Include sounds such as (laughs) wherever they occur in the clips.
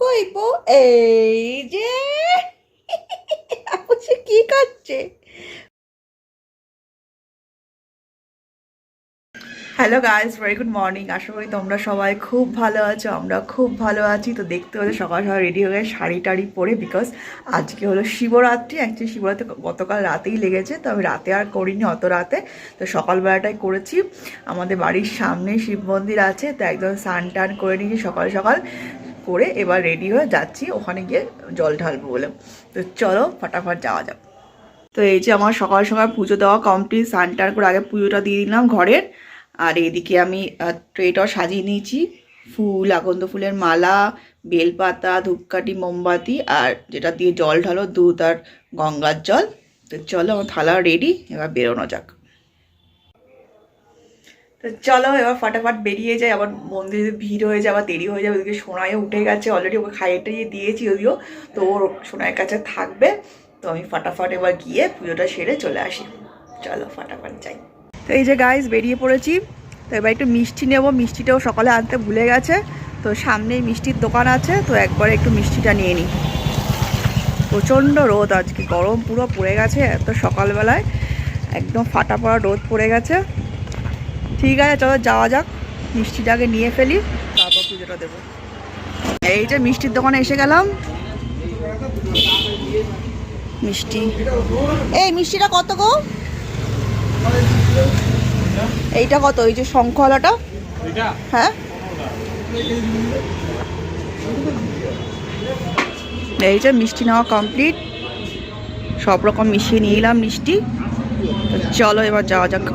কইব এই যে। কি করছে hello guys very good morning আশা করি তোমরা সবাই খুব ভালো আছো, আমরা খুব ভালো আছি। তো দেখতে হলে সকাল সকাল রেডি হয়ে শাড়ি টাড়ি পরে বিকজ আজকে হলো শিবরাত্রি। অ্যাকচুয়ালি শিবরাত্রি গতকাল রাতেই লেগেছে, তো আমি রাতে আর করিনি অত রাতে। তো সকালবেলাটাই করেছি। আমাদের বাড়ির সামনে শিব মন্দির আছে, তো একদম স্নান টান করে নিয়েছি সকাল সকাল। করে এবার রেডি হয়ে যাচ্ছি, ওখানে গিয়ে জল ঢালবো বলে। তো চলো ফটাফট যাওয়া যাক। তো এই যে আমার সকাল সকাল পুজো দেওয়া কমপ্লিট স্নান টান করে আগে পুজোটা দিয়ে দিলাম ঘরের। আর এইদিকে আমি ট্রেটাও সাজিয়ে নিয়েছি। ফুল আকন্দ ফুলের মালা, বেলপাতা, ধূপকাঠি, মোমবাতি, আর যেটা দিয়ে জল ঢালো দুধ আর গঙ্গার জল। তো চলো আমার থালা রেডি এবার বেরোনো যাক। তো চলো, এবার ফাটাফাট বেরিয়ে যায় আবার মন্দিরে ভিড় হয়ে যায় আবার দেরি হয়ে যাবে ওদিকে সোনাইও উঠে গেছে। অলরেডি ওকে খাইয়ে টাইয়ে দিয়েছি যদিও, তো ওর সোনাইয়ের কাছে থাকবে। তো আমি ফাটাফাট এবার গিয়ে পুজোটা সেরে চলে আসি। চলো, ফাটাফাট যাই। তো এই যে গাইস বেরিয়ে পড়েছি। তো এবার একটু মিষ্টি নেব। মিষ্টিটাও সকালে আনতে ভুলে গেছে। তো সামনেই মিষ্টির দোকান আছে। তো একবার একটু মিষ্টিটা নিয়ে নিই প্রচণ্ড রোদ আজকে। গরম পুরো পড়ে গেছে। এত সকালবেলায়। একদম ফাটা পড়া রোদ পড়ে গেছে। ঠিক আছে চলো যাওয়া যাক। মিষ্টিটাকে নিয়ে ফেলি তারপর পুজোটা দেবো। এই যে মিষ্টির দোকানে এসে গেলাম। মিষ্টি। এই মিষ্টিটা কত গো? এইটা কত? এই যে শঙ্খলাটা হ্যাঁ? এই যে মিষ্টি নেওয়া কমপ্লিট সব রকম মিশিয়ে নিয়ে এলাম মিষ্টি। চলো এবার যাওয়া যাক।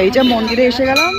এই যে মন্দিরে এসে গেলাম।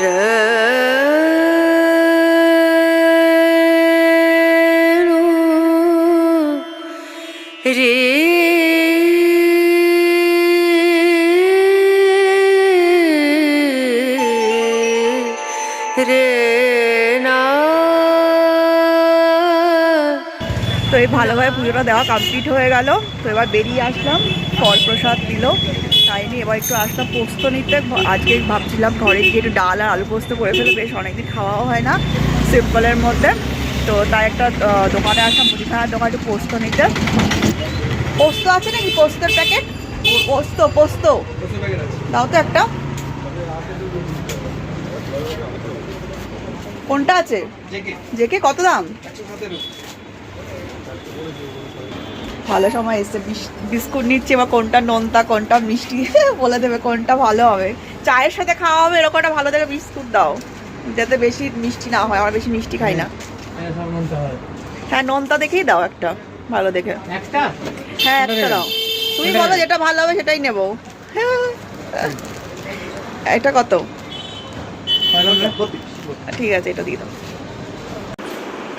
তো এই ভালোভাবে পুজোটা দেওয়া কমপ্লিট হয়ে গেল। তো এবার বেরিয়ে আসলাম, ফল প্রসাদ দিল। এবার একটু আসলাম পোস্ত নিতে। আজকে ভাবছিলাম ঘরে গিয়ে একটু ডাল আর আলু পোস্ত করে ফেলে বেশ অনেকদিন খাওয়াও হয় না সিম্পলের মধ্যে। তো তাই একটা দোকানে আসলাম মুদিখানার দোকানে একটু পোস্ত নিতে। পোস্ত আছে নাকি পোস্তের প্যাকেট? পোস্ত পোস্ত। দাও তো একটা। কোনটা আছে? জেকে কত দাম? ভালো সময় এসছে। বিস- বিস্কুট নিচ্ছে বা কোনটা নোনতা কোনটা মিষ্টি (laughs) বলে দেবে কোনটা ভালো হবে। চায়ের সাথে খাওয়া হবে এরকম একটা ভালো দেখে বিস্কুট দাও। যাতে বেশি মিষ্টি না হয় আমার বেশি মিষ্টি খাই না। হ্যাঁ নোনতা দেখেই দাও একটা ভালো দেখে। একটা? হ্যাঁ একটা দাও। তুমি বলো যেটা ভালো হবে সেটাই নেব। এটা কত? ঠিক আছে এটা দিয়ে দাও।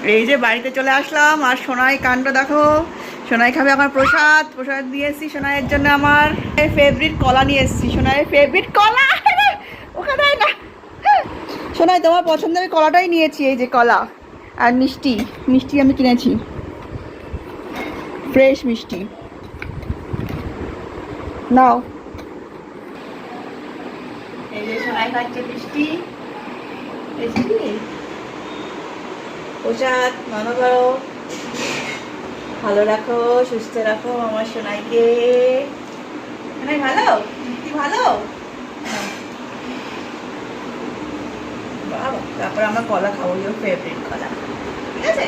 এই যে বাড়িতে চলে আসলাম আর সোনাই কাণ্ড দেখো। সোনাই খাবে আমার প্রসাদ প্রসাদ দিয়ে এসেছি সোনাইয়ের জন্য আমার ফেভারিট কলা নিয়ে এসেছি, সোনাইয়ের ফেভারিট কলা। ওখানে না। সোনাই, তোমার পছন্দের কলাটাই নিয়েছি, এই যে কলা আর মিষ্টি। মিষ্টি আমি কিনেছি। ফ্রেশ মিষ্টি। নাও। এই যে সোনাই খাচ্ছে মিষ্টি। প্রসাদ মনে ভালো রাখো সুস্থ রাখো আমার সোনাইকে। সোনাই ভালো? তুই ভালো? তারপর আমরা কলা খাব ইউর ফেভারিট কলা। ঠিক আছে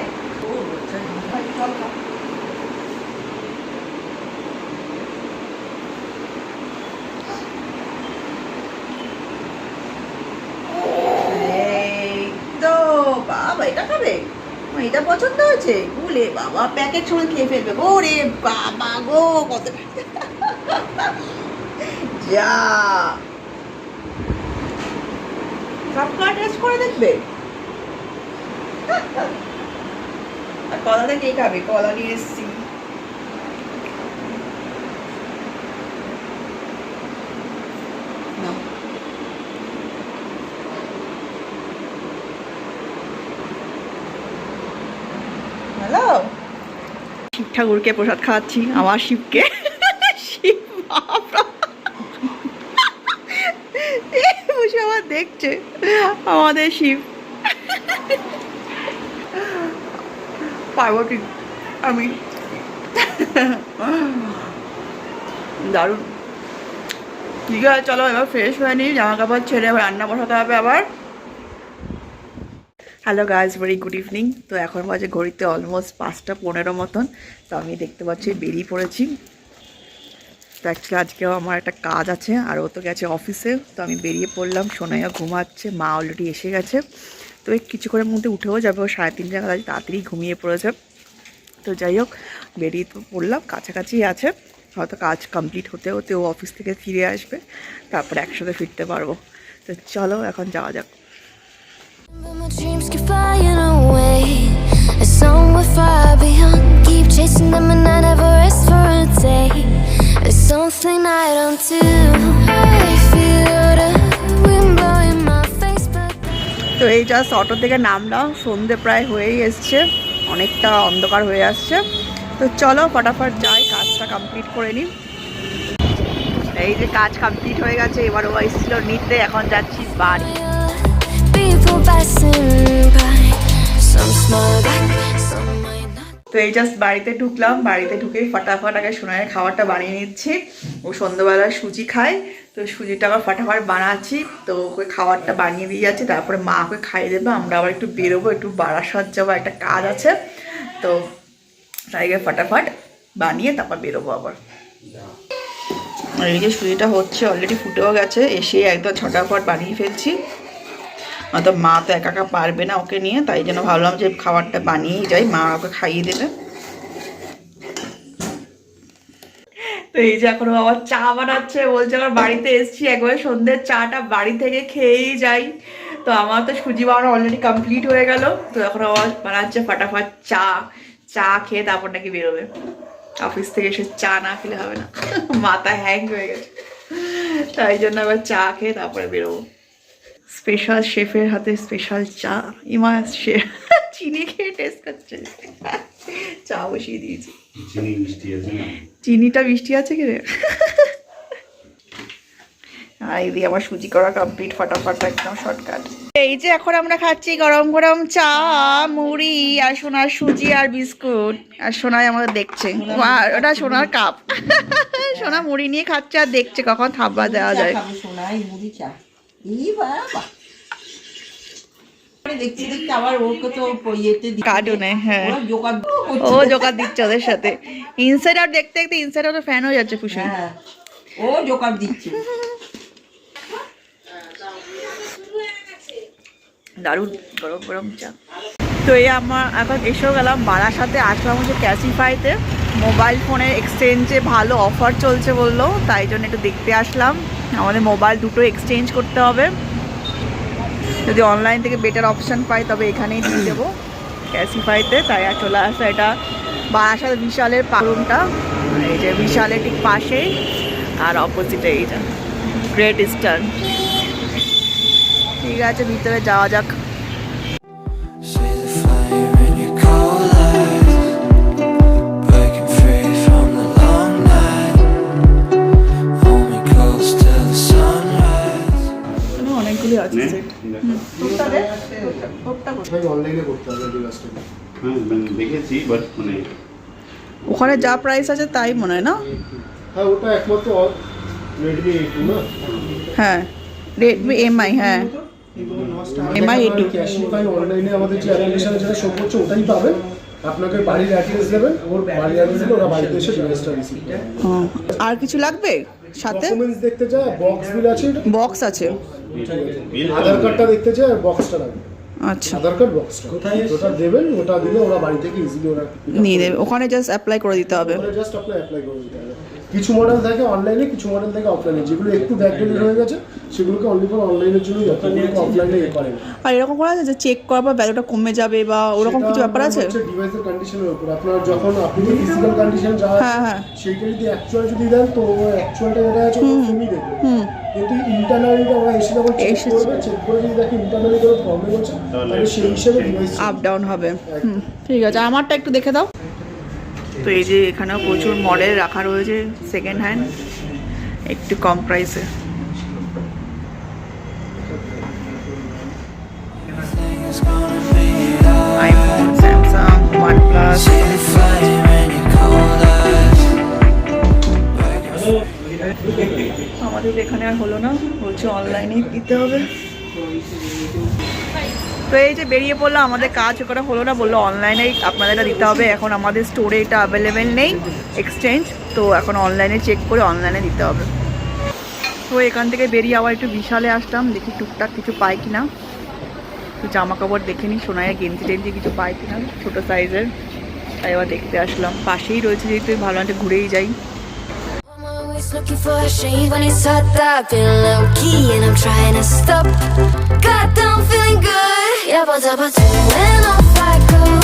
তোমার এটা পছন্দ হয়েছে? বলে বাবা প্যাকেট সময় খেয়ে ফেলবে। ওরে বাবা গো, কত যা। সব টেস্ট করে দেখবে? কলাটা কে খাবে? কলা নিয়ে এসছি নাও। হ্যালো শিব ঠাকুরকে প্রসাদ খাওয়াচ্ছি, আমার শিবকে। শিব বসে আমার দেখছে, আমাদের শিব। পার্বতী, আমি। দারুণ। ঠিক আছে, চলো এবার ফ্রেশ হয়ে নিই জামা কাপড় ছেড়ে আবার রান্না বসাতে হবে আবার। Hello guys very good evening তো এখন বাজে ঘড়িতে অলমোস্ট পাঁচটা পনেরো মতন। তো আমি দেখতে পাচ্ছি বেরিয়ে পড়েছি। তো অ্যাকচুয়ালি আজকেও আমার একটা কাজ আছে, আর ও তো গেছে অফিসে তো আমি বেরিয়ে পড়লাম, সোনাইয়া ঘুমাচ্ছে, মা অলরেডি এসে গেছে। তো কিছুক্ষণের মধ্যে উঠেও যাবে, ও সাড়ে তিন আজ তাড়াতাড়ি ঘুমিয়ে পড়েছে। তো যাই হোক, বেরিয়ে তো পড়লাম, কাছাকাছি আছে। হয়তো কাজ কমপ্লিট হতে হতে ও অফিস থেকে ফিরে আসবে, তারপরে একসাথে ফিরতে পারব। তো চলো, এখন যাওয়া যাক। তো এই জাস্ট অটো থেকে নামলাম। সন্ধে প্রায় হয়েই এসছে। অনেকটা অন্ধকার হয়ে আসছে। তো চলো ফটাফট যাই, কাজটা কমপ্লিট করে নিই। এই যে কাজ কমপ্লিট হয়ে গেছে এবার ও এসেছিল নিতে, এখন যাচ্ছি বাড়ি। তো এই জাস্ট বাড়িতে ঢুকলাম, বাড়িতে ঢুকেই ফটাফট আগে সোনায়ের খাবারটা বানিয়ে নিচ্ছি। ও সন্ধ্যাবেলা সুজি খায়, তো সুজিটা আবার ফটাফট বানাচ্ছি। তো ওকে খাবারটা বানিয়ে দিয়ে যাচ্ছি, তারপরে মা ওকে খাইয়ে দেবে, আমরা আবার একটু বেরোবো, একটু বারাসাত যাব, একটা কাজ আছে। তো তাই ফটাফট বানিয়ে তারপর বেরোবো আবার। এই যে সুজিটা হচ্ছে অলরেডি ফুটেও গেছে, এসে একদম ছটাফট বানিয়ে ফেলছি। তো মা তো একা একা পারবে না ওকে নিয়ে, তাই জন্য ভাবলাম যে খাবারটা বানিয়েই যাই, মা ওকে খাইয়ে দেবে। তো এই যে এখন আবার চা বানাচ্ছে, বলছে আমার বাড়িতে এসছি, একবার সন্ধ্যের চাটা বাড়ি থেকে খেয়েই যাই। তো আমার তো সুজি বানানো অলরেডি কমপ্লিট হয়ে গেল, তো এখন আবার বানাচ্ছে ফাটাফাট চা চা খেয়ে তারপর নাকি বেরোবে। অফিস থেকে এসে চা না খেলে হবে না, মাথা হ্যাং হয়ে গেছে। তাই জন্য আবার চা খেয়ে তারপরে বেরোবো। স্পেশাল শেফের হাতে স্পেশাল চা। ইমা সে (laughs) চিনি খেয়ে টেস্ট করছে। (laughs) চা বসিয়ে দিয়েছি। চিনি মিষ্টি আছে না? চিনিটা মিষ্টি আছে কি রে? (laughs) এই দিয়ে আমার সুজি করা কমপ্লিট ফটাফট একদম শর্টকাট এই যে এখন আমরা খাচ্ছি গরম গরম চা মুড়ি আর সোনার সুজি আর বিস্কুট। আর সোনাই আমাদের দেখছে। আর ওটা সোনার কাপ সোনা মুড়ি নিয়ে খাচ্ছে আর দেখছে কখন থাব্বা দেওয়া যায়। সোনাই মুড়ি চা। হ্যাঁ। ও দিচ্ছে ওদের সাথে। ইনসাইড আউট দেখতে দেখতে ইনসাইড আউট ফ্যান হয়ে যাচ্ছে হ্যাঁ ও দিচ্ছে। দারুণ গরম গরম চা। তো এই আমার এখন এসেও গেলাম বারাসাতে আসলাম হচ্ছে ক্যাসিফাইতে মোবাইল ফোনের এক্সচেঞ্জে ভালো অফার চলছে বলল তাই জন্য একটু দেখতে আসলাম। আমাদের মোবাইল দুটো এক্সচেঞ্জ করতে হবে। যদি অনলাইন থেকে বেটার অপশান পাই, তবে এখানেই দিয়ে দেবো। ক্যাসিফাইতে তাই আর চলে আসা এটা বারাসাত বিশালের পারুমটা। এই যে বিশালের ঠিক পাশেই, আর অপোজিটে এইটা। গ্রেট ইস্টার্ন ঠিক আছে, ভিতরে যাওয়া যাক। অনলাইনে করতে হবে ডিভাইসটা হ্যাঁ মানে দেখেছি বাট মানে ওখানে যা প্রাইস আছে তাই মনে হয় না? হ্যাঁ ওটা একমাত্র রেডমি এ টু না? হ্যাঁ রেডমি এমআই হ্যাঁ। MI A2 ক্যাশিফাই অনলাইনে আমাদের যে অ্যাপ্লিকেশনে যেটা শো করছে ওটাই পাবেন আপনাকে বাড়ির অ্যাড্রেস দেবেন ওর বাড়ির অ্যাড্রেস দিলে ওরা বাড়িতে এসে ডিভাইসটা রিসিভ আর কিছু লাগবে সাথে? ডকুমেন্টস দেখতে চায় বক্স বিল আছে বক্স আছে। আধার কার্ডটা দেখতে চায় আর বক্সটা লাগবে। আচ্ছা। আধার কার্ড কোথায় ওটা দেবেন ওটা দিলে ওরা বাড়ি থেকে ইজিলি ওরা নিয়ে দেবে। ওখানে জাস্ট অ্যাপ্লাই করে দিতে হবে। ওখানে জাস্ট আপনার অ্যাপ্লাই করে দিতে হবে। কিছু মডেল থাকে অনলাইনে কিছু মডেল থাকে অফলাইনে যেগুলো একটু ব্যাকডেটেড হয়ে গেছে সেগুলোকে অনলি ফর অনলাইনের যাচ্ছে। অফলাইনে এ আর এরকম করা আছে যে চেক করার পর ভ্যালুটা কমে যাবে বা ওরকম কিছু ব্যাপার আছে? ডিভাইসের কন্ডিশনের উপর। আপনার যখন আপনি যে ফিজিক্যাল কন্ডিশন যা হ্যাঁ, হ্যাঁ। সেইটা যদি অ্যাকচুয়াল যদি দেন তো অ্যাকচুয়ালটা যেটা আছে সেমই দেবে কিন্তু ইন্টারনালিটা ওরা এসে যখন চেক করবে চেক করে যদি দেখে ইন্টারনালি কোনো প্রবলেম হচ্ছে তাহলে সেই হিসেবে আপ ডাউন হবে। হুম ঠিক আছে। আমারটা একটু দেখে দাও। তো এই যে এখানেও প্রচুর মডেল রাখা রয়েছে সেকেন্ড হ্যান্ড একটু কম প্রাইসে. আইফোন স্যামসাং ওয়ান প্লাস আমাদের এখানে আর হলো না, বলছে অনলাইনে দিতে হবে। তো এই যে বেরিয়ে পড়ল, আমাদের কাজ করা হলো না, বলল অনলাইনেই আপনাদের দিতে হবে। এখন আমাদের স্টোরে এটা অ্যাভেলেবেল নেই এক্সচেঞ্জ তো এখন অনলাইনে চেক করে অনলাইনে দিতে হবে। তো এখান থেকে বেরিয়ে আবার একটু বিশালে আসলাম, দেখি টুকটাক কিছু পাই কিনা। একটু জামা কাপড় দেখে নিই, সোনায় গেঞ্জি টেঞ্জি কিছু পাই কিনা, ছোটো সাইজের তাই আবার দেখতে আসলাম। পাশেই রয়েছে যেহেতু, ভালো একটা ঘুরেই যাই। Always looking for a shade when it's hot. I've been low key and I'm trying to stop. God, I'm feeling good. Yeah, but to when off I go.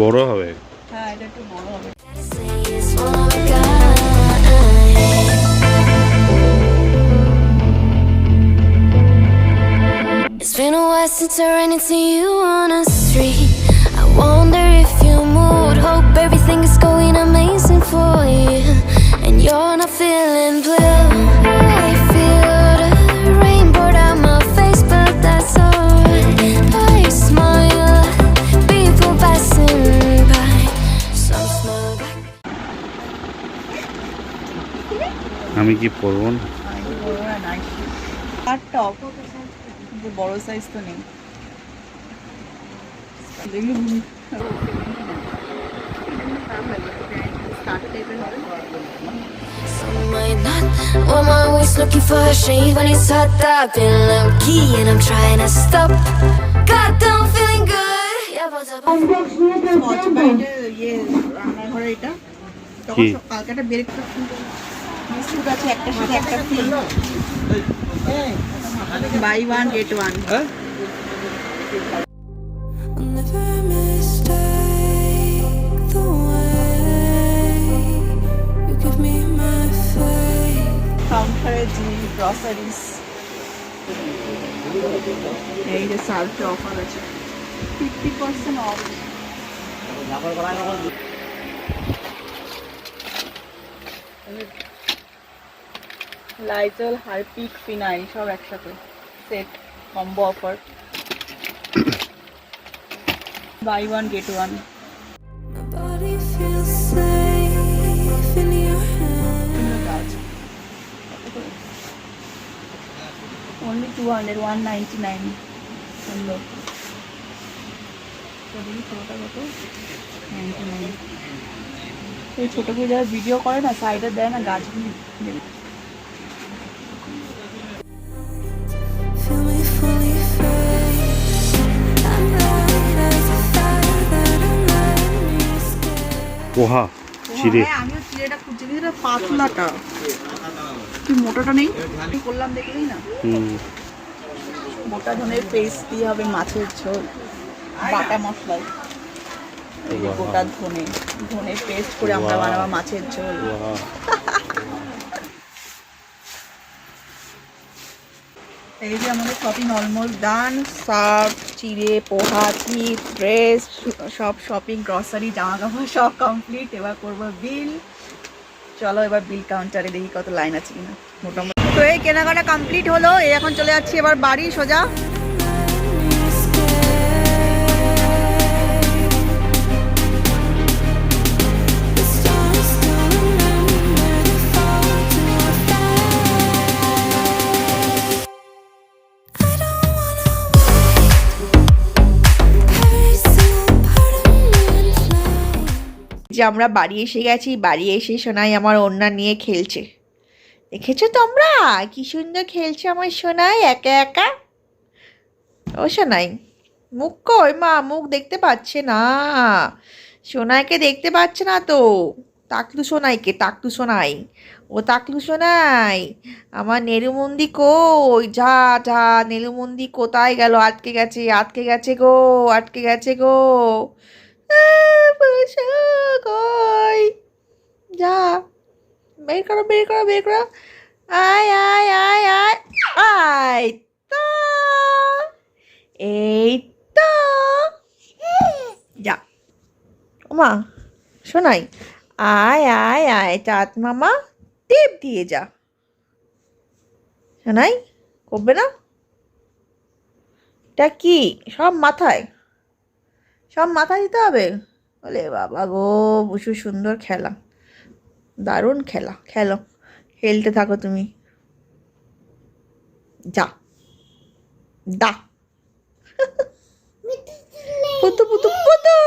বড় হবে হ্যাঁ এটা একটু বড় হবে Gotta say it's one of a kind. It's been a while since I ran into you on the street. I wonder if you moved. Hope everything is going আমি কি পরবো না আর টপ কিন্তু বড় সাইজ তো নেই not. Well, I'm always looking for a shade when it's hot. I've been low key and I'm trying to stop. God, I'm feeling good. Yeah, but I'm ব্রাইটের ইয়ে রান্নাঘরে এটা তখন কি? সব- কালকে একটা বের বিস্কুট আছে একটা সাথে একটা free buy one get one. কাউন্টারে জি গ্রসারিস এই যে সার্ভে অফার আছে। Fifty percent off Lysol Harpic phenyl সব একসাথে। Set combo offer buy one get one My body feels safe in your hands. only 200 199 সুন্দর ছোটোটা কত 99 এই ছোটো করে যারা ভিডিও করে না সাইডে দেয় না গাছগুলি পোহা চিড়ে। হ্যাঁ আমিও চিড়েটা খুঁজছি কিন্তু পাতলাটা। কি মোটাটা নেই? করলাম দেখলেই না। হুম। মোটা ধনের পেস্ট দিয়ে হবে মাছের ঝোল বাটা মশলায় গোটা ধনে ধনে পেস্ট করে আমরা বানাবো মাছের ঝোল। এই যে আমাদের শপিং অলমোস্ট ডান সার্ফ চিড়ে, পোহা চিপ ড্রেস সব শপিং গ্রসারি জামা কাপড় সব কমপ্লিট এবার করব বিল চলো এবার বিল কাউন্টারে দেখি কত লাইন আছে কিনা। মোটামুটি। তো এই কেনাকাটা কমপ্লিট হলো। এখন চলে যাচ্ছি এবার বাড়ি সোজা। যে আমরা বাড়ি এসে গেছি, বাড়ি এসে সোনাই আমার ওড়না নিয়ে খেলছে। দেখেছ তোমরা? কি সুন্দর খেলছে আমার সোনাই, একা একা। ও সোনাই, মুখ কই মা? মুখ দেখতে পাচ্ছে না। সোনাইকে দেখতে পাচ্ছে না তো। তাকলু সোনাইকে, তাকলু সোনাই। ও তাকলু সোনাই, আমার নেলুমন্দি কই? যা যা, নেলুমন্দি কোথায় গেল? আটকে গেছে আটকে গেছে গো, আটকে গেছে গো। কই যা। বের করো বের করো বের করো। আয় আয় আয় আয়। আয় তো। এই তো। যা। ওমা শোনাই আয় আয় আয় চাঁদ মামা টেপ দিয়ে যা। শোনাই করবে না? এটা কি? সব মাথায়। সব মাথা দিতে হবে? বলে বাবা গো বুসু সুন্দর খেলা। দারুণ খেলা খেলো। খেলতে থাকো তুমি। যা। দা। পুতু পুতু পুতু!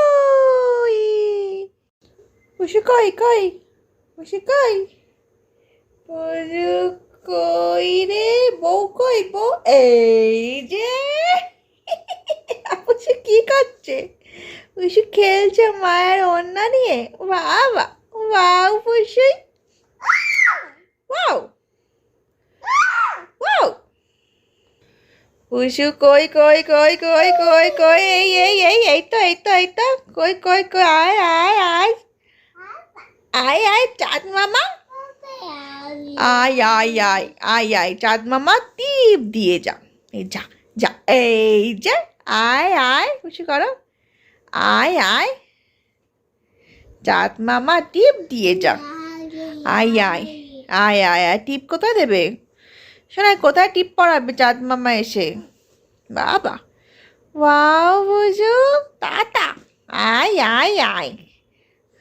বুসু কই কই? বুসু কই? কই রে? বউ কই? বউ? এই যে বুসু কি করছে বুসু খেলছে মায়ের অন্যা নিয়ে। বাবা ওয়াও। বুসুই ওয়াও কই কই কই কই কই কই, এই এই এই এই তো এই তো এই তো। কই কই কই, আয় আয় আয়। আয় আয়, চাঁদ মামা। আয় আয় আয় আয় আয়, চাঁদ মামা টিপ দিয়ে যা। এই যা যা, এই যে। আয় আয় খুশি করো। আয় আয়। চাঁদ মামা টিপ দিয়ে যা। আয় আয় আয়। আয় আয় টিপ কোথায় দেবে? শোনায় কোথায় টিপ পড়াবে চাঁদ মামা এসে? বাবা। ওয়াও বুঝু। টাটা। আয় আয় আয়।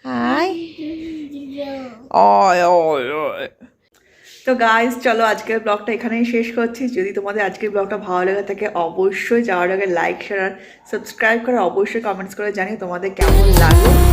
আয়। (laughs) অয় অয় অয় তো গাইজ চলো আজকের ব্লগটা এখানেই শেষ করছি। যদি তোমাদের আজকের ব্লগটা ভালো লেগে থাকে, অবশ্যই যাওয়ার আগে লাইক শেয়ার সাবস্ক্রাইব করে অবশ্যই কমেন্টস করে জানিয়ে তোমাদের কেমন লাগল।